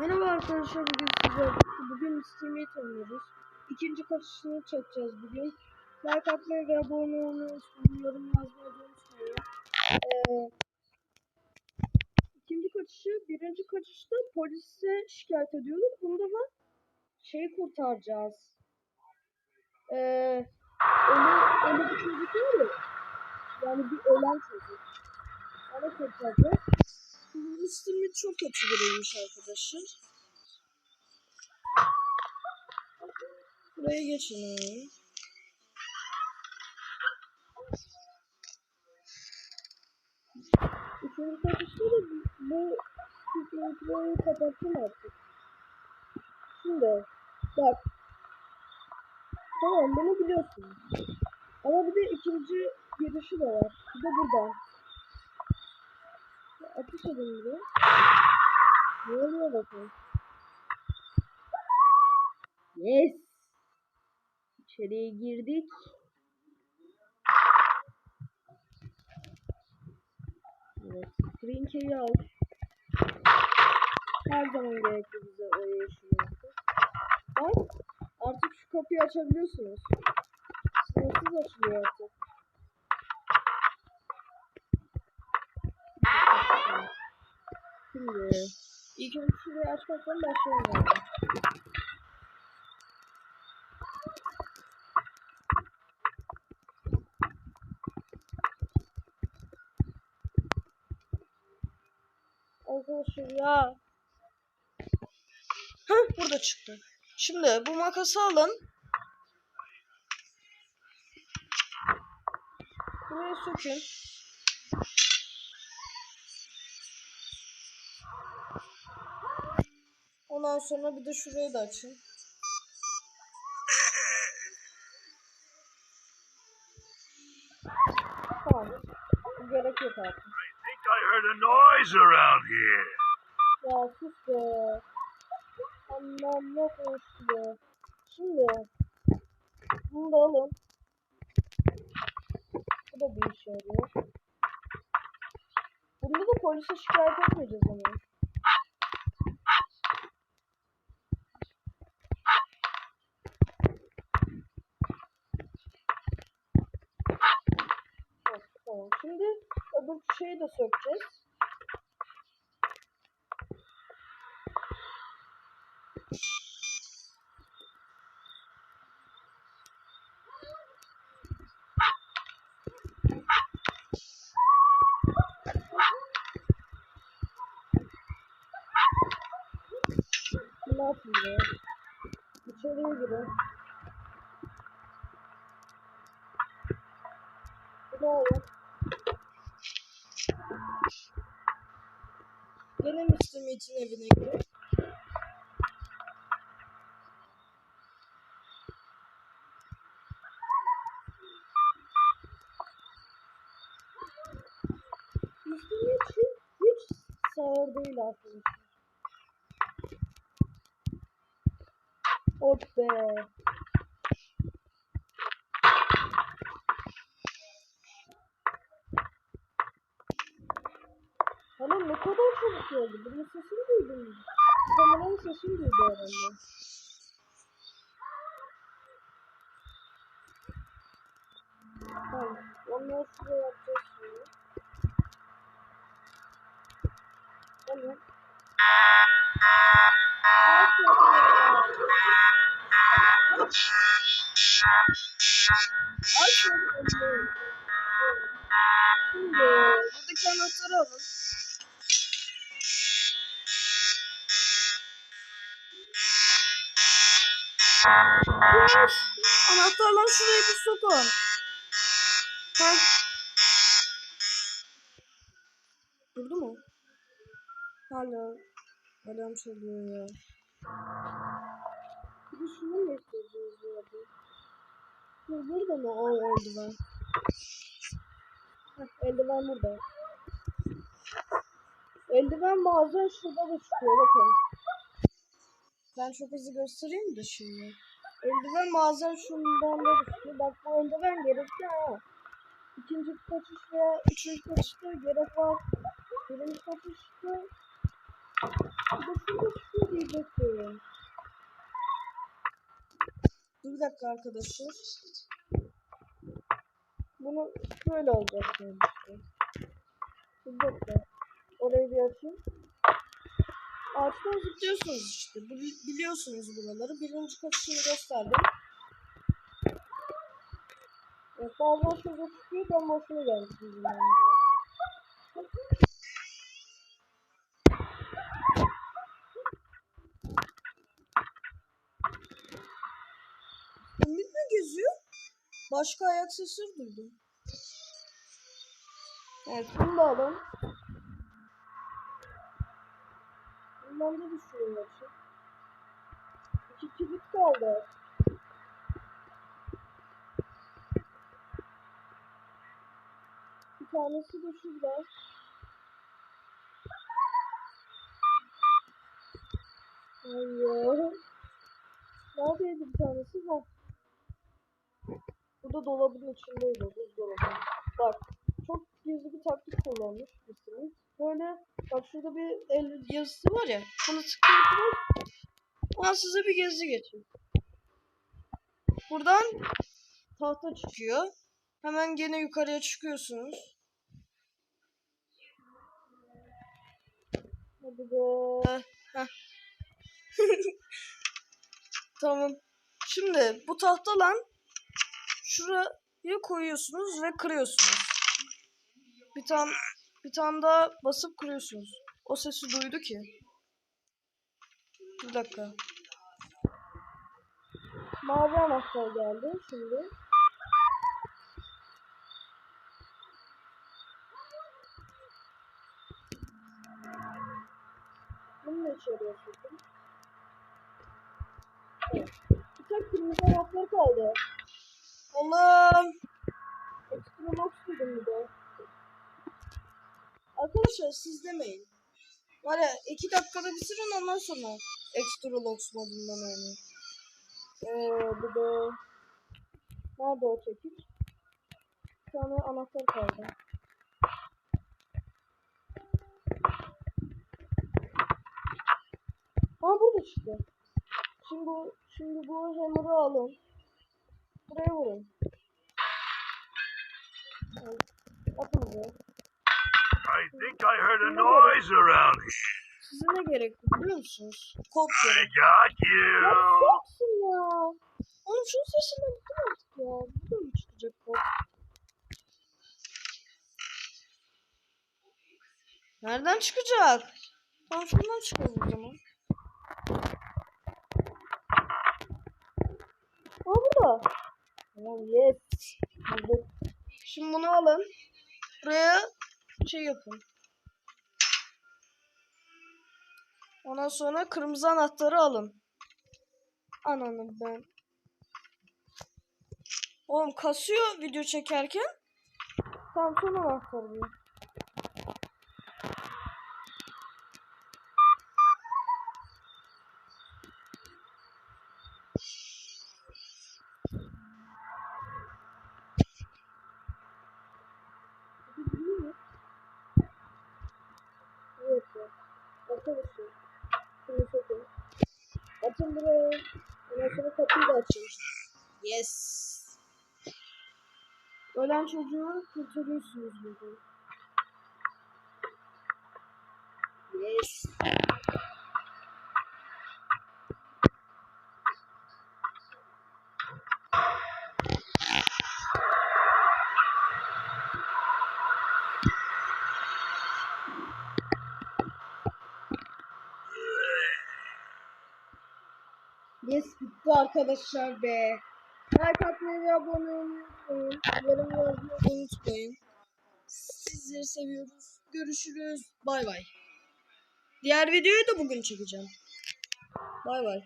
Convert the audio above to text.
Merhaba arkadaşlar bugün sizlerle bugün Steam'e oynuyoruz. İkinci kaçışını çekeceğiz bugün. Like atmayı ve abone olmayı unutmayın. Yorum yazmayı unutmayın. Ee, ikinci kaçışı, birinci kaçışta polise şikayet ediyorduk. Bunda da şeyi kurtaracağız. Ee, ölü, ölü bir çocuk değil mi? Yani bir ölen çocuk. Onu kurtaracağız. Steam'e çok kötü biriymiş arkadaşlar. Buraya geçin abi. Üçüncü kaçışta da bu Steam'i kapattım artık. Şimdi bak. Tamam bunu biliyorsun. Ama bir de ikinci girişi de var. Bir de buradan. Edin buraya. Ne oluyor bakın. Yes. İçeriye girdik. Evet. Green al. Her zaman gerekli bize o yaptı. Bak. Artık şu kapıyı açabiliyorsunuz. Sınırsız açılıyor artık. Şimdi ilk önce şurayı açmaktan başlayalım. Arkadaşlar ya. Heh burada çıktı. Şimdi bu makası alın. Buraya sökün. Ondan sonra bir de şurayı da açın. Tamam. Gerek yok artık. I think I heard a noise around here. Ya sus be. Anlam ne konuştu. Şimdi. Bunu da alın. Bu da bir işe yarıyor. Bunda da polise şikayet etmeyeceğiz ama. Evet, tamam. Şimdi öbür şeyi de sökeceğiz. Ne yapayım ya? İçeriye. Bu ne olur? Mr. için evine için hiç sağır değil arkadaşlar. Hop be. Ama ne kadar oldu. Bunun sesini duydun mu? Kameranın sesini duydu herhalde. Tamam. Onları şuraya yapacağız şimdi. Tamam. Şimdi buradaki anahtarı alın. Yes. Anahtarları şuraya bir sokun. Ha. Durdu mu? Hala alarm çalıyor ya. Bir şunu mu isteyeceğiz bu arada? Dur burada mı o eldiven? Heh, eldiven burada. Eldiven bazen şurada da çıkıyor bakın. Ben çok hızlı göstereyim de şimdi. Eldiven bazen şundan da çıkıyor. Bak bu eldiven gerekli ha. İkinci kaçış veya üçüncü kaçışta gerek var. Birinci kaçışta şurada çıkıyor diyecektim. Dur bir dakika arkadaşlar. Bunu böyle olacak yani. Bir dakika. Orayı bir açayım. Ağaçtan zıplıyorsunuz işte. Bili- biliyorsunuz buraları. Birinci kaçışını gösterdim. Evet, bazen şurada çıkıyor. Ben boşuna gelmişim. Ümit mi geziyor? Başka ayak sesleri duydum. Evet bunu da alın. Bundan da bir sürü var. İki kibrit kaldı. Bir tanesi de şurada. Hayır. Neredeydi bir tanesi? Ha. Bu da dolabın içindeydi. Buzdolabı. Bak. Gizli bir taktik kullanmış mısınız? Böyle bak şurada bir el yazısı var ya. Bunu tıklıyorsunuz. Ben size bir gezi geçeyim. Buradan tahta çıkıyor. Hemen gene yukarıya çıkıyorsunuz. Hadi be. Tamam. Şimdi bu tahtalan şuraya koyuyorsunuz ve kırıyorsunuz. Bir tane bir tane daha basıp kırıyorsunuz. O sesi duydu ki. Bir dakika. Mavi anahtar geldi şimdi. Bunu da içeriye sokun. Evet. Bir tek kırmızı anahtar kaldı. Allah'ım. Ekstra box bir de. Arkadaşlar siz demeyin. Var ya iki dakikada bitirin ondan sonra Extra Locks modundan oynayın. Ee, bir de nerede o çekiç? Bir tane anahtar kaldı. Ha burada çıktı. Şimdi bu, şimdi bu hammer'ı alın. Buraya vurun. Evet. Atın buraya. I think I heard a noise around here. Size ne gerekli biliyor musunuz? Kod I gerek. got Ya you. korksun ya. Oğlum şunun sesinden bıktım artık ya. Burada mı çıkacak kod? Nereden çıkacak? Tamam şundan çıkalım o zaman. Aa burada. Tamam yes. Bulduk. Şimdi bunu alın. Buraya şey yapın. Ondan sonra kırmızı anahtarı alın. Ananı ben. Oğlum kasıyor video çekerken. Tamam son anahtarı bu. Arkadaşlar. Şunu sokun. Açın burayı. Ondan sonra kapıyı da açın. Yes. Ölen çocuğu kurtarıyorsunuz burada. Yes. Yes bitti arkadaşlar be. Like atmayı abone olmayı unutmayın. Yorum yazmayı unutmayın. Sizleri seviyoruz. Görüşürüz. Bay bay. Diğer videoyu da bugün çekeceğim. Bay bay.